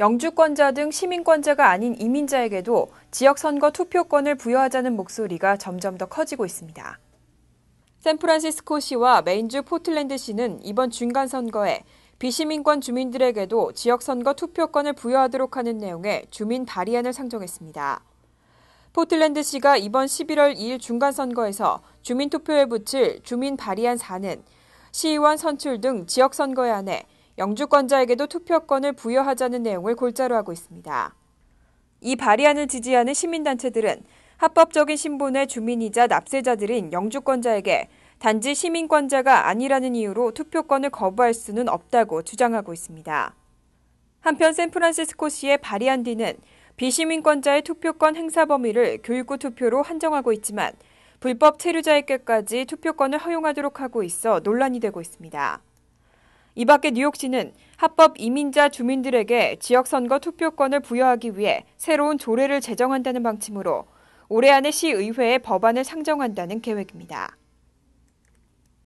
영주권자 등 시민권자가 아닌 이민자에게도 지역선거 투표권을 부여하자는 목소리가 점점 더 커지고 있습니다. 샌프란시스코시와 메인주 포틀랜드시는 이번 중간선거에 비시민권 주민들에게도 지역선거 투표권을 부여하도록 하는 내용의 주민 발의안을 상정했습니다. 포틀랜드시가 이번 11월 2일 중간선거에서 주민투표에 붙일 주민 발의안 4는 시의원 선출 등 지역선거에 한해 영주권자에게도 투표권을 부여하자는 내용을 골자로 하고 있습니다. 이 발의안을 지지하는 시민단체들은 합법적인 신분의 주민이자 납세자들인 영주권자에게 단지 시민권자가 아니라는 이유로 투표권을 거부할 수는 없다고 주장하고 있습니다. 한편 샌프란시스코시의 발의안 뒤는 비시민권자의 투표권 행사 범위를 교육구 투표로 한정하고 있지만 불법 체류자에게까지 투표권을 허용하도록 하고 있어 논란이 되고 있습니다. 이 밖에 뉴욕시는 합법 이민자 주민들에게 지역선거 투표권을 부여하기 위해 새로운 조례를 제정한다는 방침으로 올해 안에 시의회에 법안을 상정한다는 계획입니다.